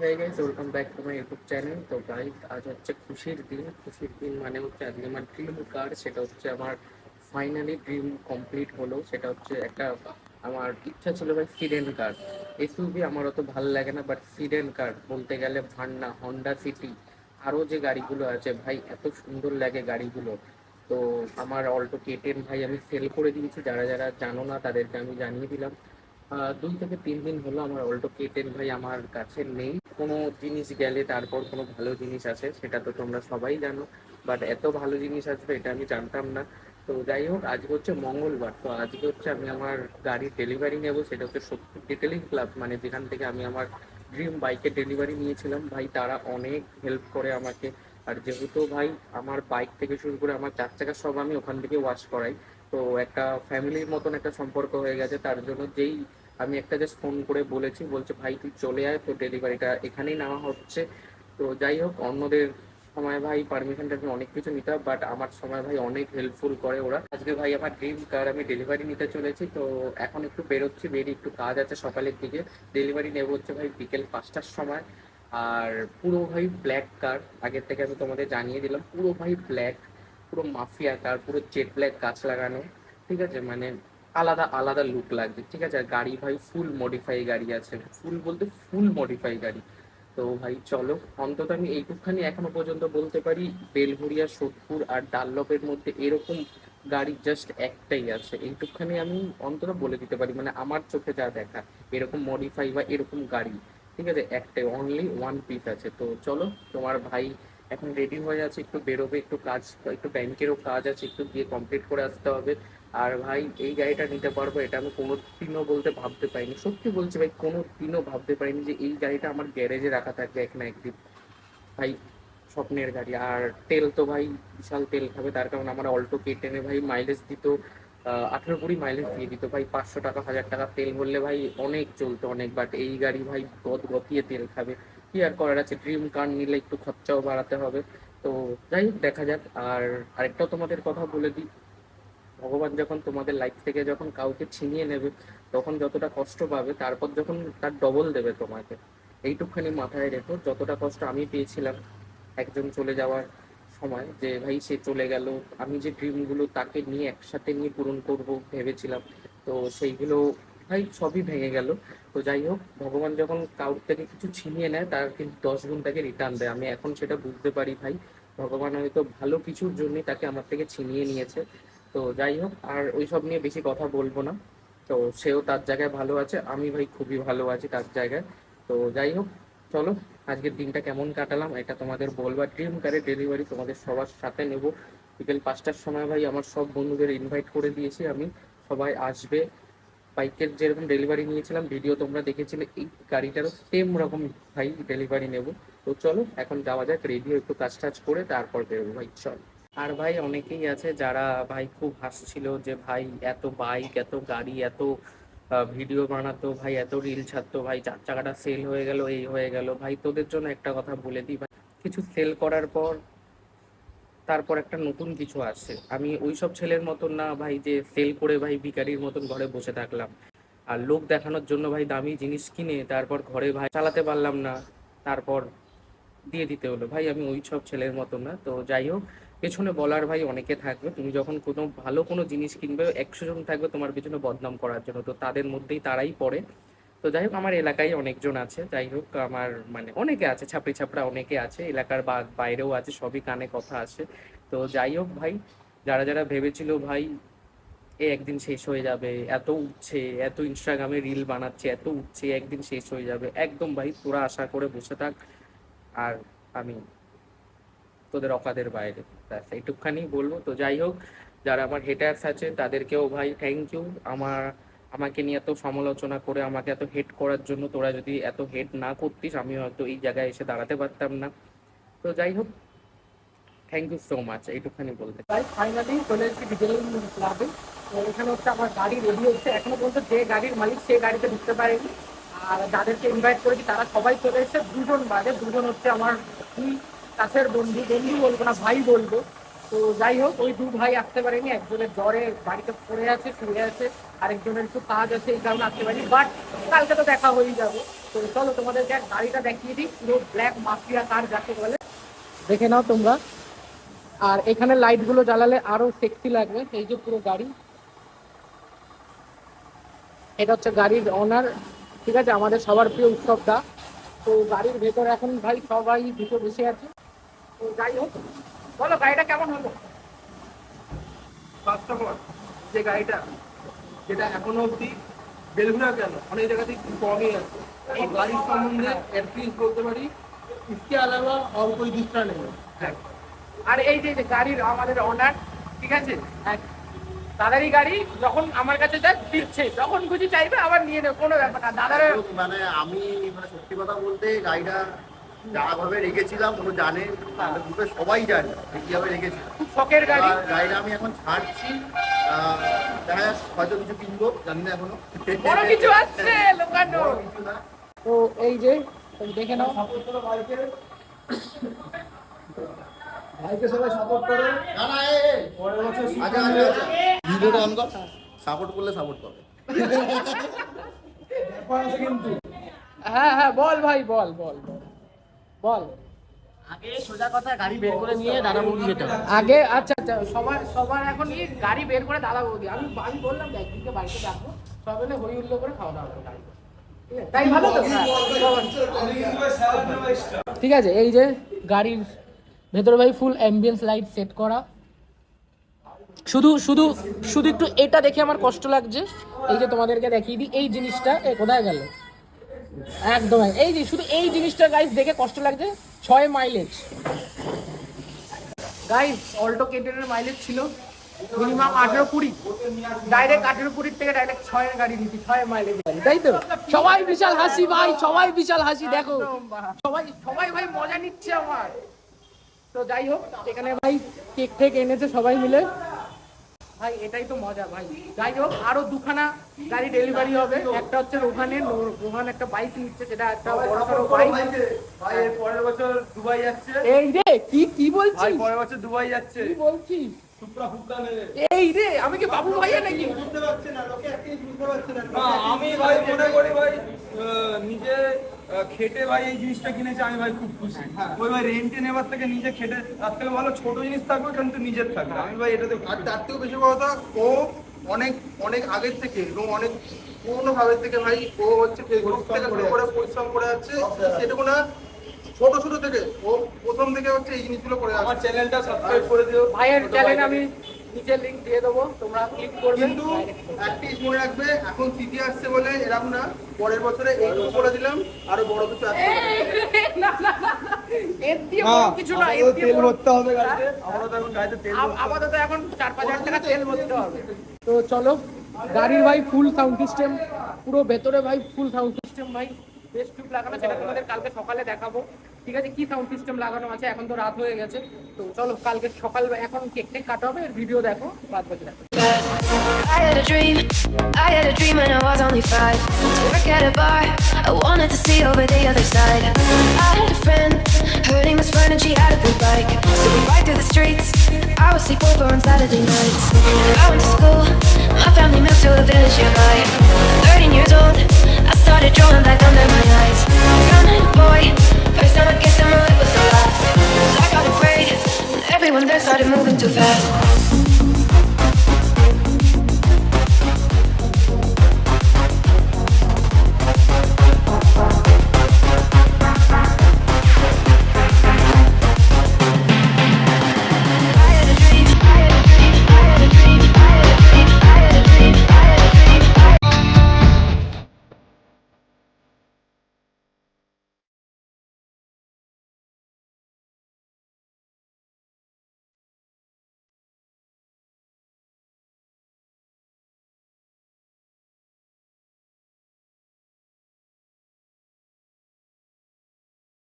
হয়ে গেছে welcome back to my YouTube channel তো গাইজ আজ হচ্ছে খুশির দিন। খুশির দিন মানে হচ্ছে আজকে আমার ড্রিম কার সেটা হচ্ছে আমার ফাইনালি ড্রিম কমপ্লিট হলো। সেটা হচ্ছে একটা আমার ইচ্ছা ছিল ভাই সিডেন কার এসইউভি আমার অত ভালো লাগে না বাট সিডেন কার বলতে গেলে ভান্না হন্ডা সিটি আরও যে গাড়িগুলো আছে ভাই, এত সুন্দর লাগে গাড়িগুলো। তো আমার অল্টো কেটেন ভাই আমি সেল করে দিয়েছি। যারা যারা জানো না, তাদেরকে আমি জানিয়ে দিলাম। দুই থেকে তিন দিন হলো আমার অল্টো কেটেন ভাই আমার কাছে নেই। কোনো জিনিস গেলে তারপর কোনো ভালো জিনিস আসে সেটা তো তোমরা সবাই জানো। বাট এত ভালো জিনিস আসবে, এটা আমি জানতাম না। তো যাই হোক, আজকে হচ্ছে মঙ্গলবার। তো আজকে হচ্ছে আমি আমার গাড়ির ডেলিভারি নেব, সেটা হচ্ছে সত্যি ডিটেলিং ক্লাব মানে যেখান থেকে আমি আমার ড্রিম বাইকের ডেলিভারি নিয়েছিলাম। ভাই, তারা অনেক হেল্প করে আমাকে। আর যেহেতু ভাই, আমার বাইক থেকে শুরু করে আমার চার চাকা সব আমি ওখান থেকে ওয়াশ করাই। তো একটা ফ্যামিলির মতন একটা সম্পর্ক হয়ে গেছে, তার জন্য যেই আমি একটা জাস্ট ফোন করে বলেছি, বলছে, ভাই, তুই চলে আয় তো ডেলিভারিটা এখানেই নেওয়া হচ্ছে। তো যাই হোক, অন্যদের সময় ভাই পারমিশনটা আমি অনেক কিছু নিতে হয় বাট আমার সময় ভাই অনেক হেল্পফুল করে ওরা। আজকে ভাই আমার ড্রিম কার আমি ডেলিভারি নিতে চলেছি, তো এখন একটু বেরোচ্ছি, বেরিয়ে একটু কাজ আছে সকালের দিকে। ডেলিভারি নেব হচ্ছে ভাই বিকেল পাঁচটার সময়। আর পুরো ভাই ব্ল্যাক কার আগের থেকে আমি তোমাদের জানিয়ে দিলাম, পুরো ভাই ব্ল্যাক পুরো মাফিয়া কার পুরো জেট ব্ল্যাক গাছ লাগানো, ঠিক আছে? মানে আলাদা আলাদা লুক লাগবে, ঠিক আছে? গাড়ি ভাই ফুল মডিফাই গাড়ি আছে। ফুল বলতে ফুল মডিফাই গাড়ি। তো ভাই চলো, অন্তত আমি এইটুকখানি এখনও পর্যন্ত বলতে পারি বেলঘুরিয়া সোদপুর আর ডাল্লপের মধ্যে এরকম গাড়ি জাস্ট একটাই আছে। এইটুকখানি আমি অন্তত বলে দিতে পারি মানে আমার চোখে যা দেখা, এরকম মডিফাই বা এরকম গাড়ি, ঠিক আছে? একটাই অনলি ওয়ান পিস আছে। তো চলো, তোমার ভাই এখন রেডি হয়ে আছে, একটু বেরোবে, একটু কাজ, একটু ব্যাংকেরও কাজ আছে, একটু গিয়ে কমপ্লিট করে আসতে হবে। আর ভাই, এই গাড়িটা নিতে পারব, এটা আমি কোনো দিনও বলতে ভাবতে পারিনি। সত্যি বলছি ভাই কোনো দিনও ভাবতে পারিনি যে এই গাড়িটা আমার গ্যারেজে রাখা থাকবে এক না একদিন। ভাই, স্বপ্নের গাড়ি। আর তেল তো ভাই, বিশাল তেল খাবে, তার কারণ আমার অল্টো কে টেনে ভাই মাইলেজ দিত আঠেরো কুড়ি মাইলেজ দিয়ে দিত। ভাই, পাঁচশো টাকা, হাজার টাকা তেল ভরলে ভাই অনেক চলতো অনেক বাট এই গাড়ি ভাই গদ গতিয়ে তেল খাবে। কি আর করার আছে? ড্রিম কার নিলে একটু খরচাও বাড়াতে হবে। তো যাই হোক, দেখা যাক। আর আরেকটাও তোমাদের কথা বলে দিই। ভগবান যখন তোমাদের লাইফ থেকে যখন কাউকে ছিনিয়ে নেবে, তখন যতটা কষ্ট পাবে, তারপর যখন তার ডবল দেবে তোমাকে। এইটুকখানি মাথায় রেখো, যতটা কষ্ট আমি পেয়েছিলাম একজন চলে যাওয়ার সময়, যে ভাই সে চলে গেল, আমি যে ড্রিমগুলো তাকে নিয়ে একসাথে নিয়ে পূরণ করব ভেবেছিলাম, তো সেইগুলো ভাই সবই ভেঙে গেল। তো যাই হোক, ভগবান যখন কাউর থেকে কিছু ছিনিয়ে নেয়, তার কিন্তু দশ গুণ তাকে রিটার্ন দেয়। আমি এখন সেটা বুঝতে পারি ভাই, ভগবান হয়তো ভালো কিছুর জন্যই তাকে আমার থেকে ছিনিয়ে নিয়েছে। তো যাই হোক, আর ওইসব নিয়ে বেশি কথা বলব না। তো সেও তার জায়গায় ভালো আছে, আমি ভাই খুবই ভালো আছি তার জায়গায়। তো যাই হোক, চলো, আজকের দিনটা কেমন কাটালাম এটা তোমাদের বলবার। ড্রিম কারে ডেলিভারি তোমাদের সবার সাথে নেব। বিকেল পাঁচটার সময় ভাই আমার সব বন্ধুদের ইনভাইট করে দিয়েছি আমি, সবাই আসবে। বাইকের যেরকম ডেলিভারি নিয়েছিলাম ভিডিও তোমরা দেখেছিলে, এই গাড়িটারও সেম রকম ভাই ডেলিভারি নেব। তো চলো, এখন যাওয়া যাক রেডিও একটু কাজ টাজ করে তারপর বেরোবো ভাই, চল। আর ভাই অনেকেই আছে যারা ভাই খুব হাসছিল যে ভাই এত বাইক এত গাড়ি, এত ভিডিও বানাতো, ভাই এত রিল ছাড়তো, ভাই চার চাকাটা সেল হয়ে গেল, এই হয়ে গেল। ভাই তোদের জন্য একটা কথা বলে দিই ভাই, কিছু সেল করার পর তারপর একটা নতুন কিছু আসে আমি ওই সব ছেলের মতন না ভাই যে সেল করে ভাই ভিখারির মতন ঘরে বসে থাকলাম। আর লোক দেখানোর জন্য ভাই দামি জিনিস কিনে তারপর ঘরে ভাই চালাতে পারলাম না, তারপর দিয়ে দিতে হলো। ভাই আমি ওই সব ছেলের মতন না, তো যাই হোক পেছনে বলার ভাই অনেকে থাকবে। তুমি যখন কোনো ভালো কোনো জিনিস কিনবে, একশো জন থাকবে তোমার পেছনে বদনাম করার জন্য। তো তাদের মধ্যেই তারাই পড়ে। তো যাই হোক, আমার এলাকায় অনেকজন আছে। যাই হোক, আমার মানে অনেকে আছে ছাপড়ি ছাপড়া অনেকে আছে। এলাকার বাইরেও আছে, সবই কানে কথা আসে তো যাই হোক ভাই, যারা যারা ভেবেছিল ভাই, এ একদিন শেষ হয়ে যাবে, এত উঠছে এত ইনস্টাগ্রামে রিল বানাচ্ছে, এত উঠছে একদিন শেষ হয়ে যাবে। একদম ভাই, তোরা আশা করে বসে থাক। আর আমি তোদের অকাদের বাইরে। ব্যাস, এইটুকখানি বলব। তো যাই হোক, যারা আমার হেটার্স আছে, তাদেরকেও ভাই থ্যাংক ইউ আমার, আমাকে নিয়ে এত সমালোচনা করে, আমাকে এত হেট করার জন্য তোরা যদি এত হেট না করতিস আমি হয়তো এই জায়গায় এসে দাঁড়াতে পারতাম না। তো যাই হোক থ্যাংক ইউ সো মাচ এইটুকখানি বলতে। ফাইনালি চলে এসেছি ডিটেলিং ক্লাবে তো এখানে হচ্ছে আমার গাড়ি রেডি হচ্ছে। এখনও পর্যন্ত যে গাড়ির মালিক, সে গাড়িতে ঢুকতে পারেনি। আর যাদেরকে ইনভাইট করেছি, তারা সবাই চলে এসেছে। দুজন বাদে, দুজন হচ্ছে আমার দুই কাছের বন্ধু বন্ধু বলব না, ভাই বলব। তো যাই হোক, ওই দু ভাই আসতে পারেনি, একজনের জ্বরে বাড়িতে পড়ে আছে, শুয়ে আছে, আরেকজনের একটু কাজ আছে, এই কারণে আসতে পারেনি বাট কালকে তো দেখা হয়েই যাব। তো চলো তোমাদেরকে গাড়িটা দেখিয়ে দিই, পুরো ব্ল্যাক মাফিয়া কার যাকে বলে। দেখে নাও তোমরা। আর এখানে লাইটগুলো জ্বালালে আরও সেক্সি লাগবে, এই যে পুরো গাড়ি। এটা হচ্ছে গাড়ির অনার ঠিক আছে? আমাদের সবার প্রিয় উৎসব দা তো গাড়ির ভেতরে এখন ভাই সবাই দুটো বসে আছে। তো যাই হোক বলো গাড়িটা কেমন হলো ফার্স্ট অফ অল যে গাড়িটা যেটা এখনো অবধি বেলঘুরা কেন অনেক জায়গাতে একটু কমই আছে এই গাড়ির সম্বন্ধে অ্যাটলিস্ট বলতে পারি इसके अलावा और कोई दूसरा नहीं है হ্যাঁ। আর এই যে যে গাড়ির আমাদের অনার ঠিক আছে এক দাদারই গাড়ি যখন আমার কাছে যায় দিচ্ছে যখন খুশি চাইবে আবার নিয়ে নেবে কোনো ব্যাপার না দাদার মানে আমি মানে সত্যি কথা বলতে গাড়িটা যাভাবে রেখেছিলাম ও জানে আমাদের গ্রুপে সবাই জানে যে কীভাবে রেখেছিলাম। খুব শখের গাড়ি। আর গাড়িটা আমি এখন ছাড়ছি। আহ, দেখা যাক হয়তো কিছু কিনবো জানি না এখনও। বড় কিছু লোকানো। না। তো এই যে দেখে নাও। ভাইকে সবাই সাপোর্ট করে। না না এ, এ, আচ্ছা আচ্ছা আচ্ছা। ভিডিওটা অন কর। সাপোর্ট করলে সাপোর্ট পাবে। ব্যাপার আছে কিন্তু। হ্যাঁ হ্যাঁ বল ভাই বল বল বল। বল। আগে সোজা কথা গাড়ি বের করে নিয়ে দাদা বৌদি যেতে হবে। আগে আচ্ছা আচ্ছা সবার সবার এখন এই গাড়ি বের করে দাদা বৌদি? আমি আমি বললাম যে একদিনকে বাড়িতে যাব সব মিলে হই হুল্লো করে খাওয়া দাওয়া করব গাড়িতে। ঠিক আছে? তাই ভালো তো? হ্যাঁ। ঠিক আছে এই যে গাড়ির ভেতরে ভাই ফুল অ্যাম্বিয়েন্স লাইট সেট করা। শুধু শুধু শুধু একটু এটা দেখে আমার কষ্ট লাগছে। এই যে তোমাদেরকে দেখিয়ে দিই এই জিনিসটা এ কোথায় গেল? একদম এই যে শুধু এই জিনিসটা গাইস দেখে কষ্ট লাগছে ছয় মাইলেজ গাইস অল্টো কেটেনের মাইলেজ ছিল মিনিমাম আঠেরো কুড়ি। ডাইরেক্ট আঠেরো কুড়ির থেকে ডাইরেক্ট ছয়ের গাড়ি নিচ্ছি ছয় মাইলেজ তাই তো? সবাই বিশাল হাসি ভাই সবাই বিশাল হাসি দেখো। সবাই সবাই ভাই মজা নিচ্ছে আমার। তো যাই হোক এখানে ভাই কেক টেক এনেছে সবাই মিলে। ভাই এটাই তো মজা ভাই। যাই হোক আরও দুখানা গাড়ি ডেলিভারি হবে। একটা হচ্ছে রোহানে রোহান একটা বাইক নিচ্ছে যেটা একটা বড় সড়ো বাইক ভাই এর পরের বছর দুবাই যাচ্ছে। এই রে কি কি বলছিস? ভাই পরের বছর দুবাই যাচ্ছে। কি বলছিস? এই রে আমি কি বাবু ভাইয়া নাকি? বুঝতে পারছে না লোকে একই বুঝতে পারছে না আমি ভাই মনে করি ভাই নিজে খেটে ভাই এই জিনিসটা কিনেছে আমি ভাই খুব খুশি। ওই ভাই রেন্টে নেবার থেকে নিজে খেটে তার থেকে ভালো ছোট জিনিস থাকবে কিন্তু নিজের থাকবে। আমি ভাই এটাতে আর তার থেকেও বেশি কথা ও অনেক অনেক আগের থেকে এবং অনেক পুরোনো ভাবের থেকে ভাই ও হচ্ছে ফেসবুক থেকে শুরু করে পরিশ্রম করে যাচ্ছে সেটুকু না ছোট ছোট থেকে ও প্রথম থেকে হচ্ছে এই জিনিসগুলো করে আমার চ্যানেলটা সাবস্ক্রাইব করে দিও। ভাইয়ের চ্যানেলে আমি নিচে লিংক দিয়ে দেবো তোমরা ক্লিক করবে। কিন্তু একটা মনে রাখবে এখন সিটি আসছে বলে এরকম না পরের বছরে এইটুকু করে দিলাম আরও বড় কিছু আসছে না, না, না, না। এর দিয়ে বড় কিছু না এর দিয়ে বড়- হবে গাড়িতে আমরা তো এখন গাড়িতে তেল আপাতত এখন চার পাঁচ হাজার টাকা তেল ভরতে হবে। তো চলো গাড়ির ভাই ফুল সাউন্ড সিস্টেম পুরো ভেতরে ভাই ফুল সাউন্ড সিস্টেম ভাই। বেশ টুক লাগানো সেটা তোমাদের কালকে সকালে দেখাবো। ঠিক আছে কি সাউন্ড সিস্টেম লাগানো আছে এখন তো রাত হয়ে গেছে তো চলো কালকে সকাল এখন কেক টেক কাটা হবে ভিডিও দেখো বাদ বাকি দেখো I had a dream, I had a dream when I was only five. To work at a bar, I wanted to see over the other side. I had a friend, her name was Fern and she had a blue bike. So we ride through the streets, I would sleep over on Saturday nights. I went to school, my family moved to a village nearby. 13 years old, I started drawing black under my eyes. And boy, Everyone there started moving too fast.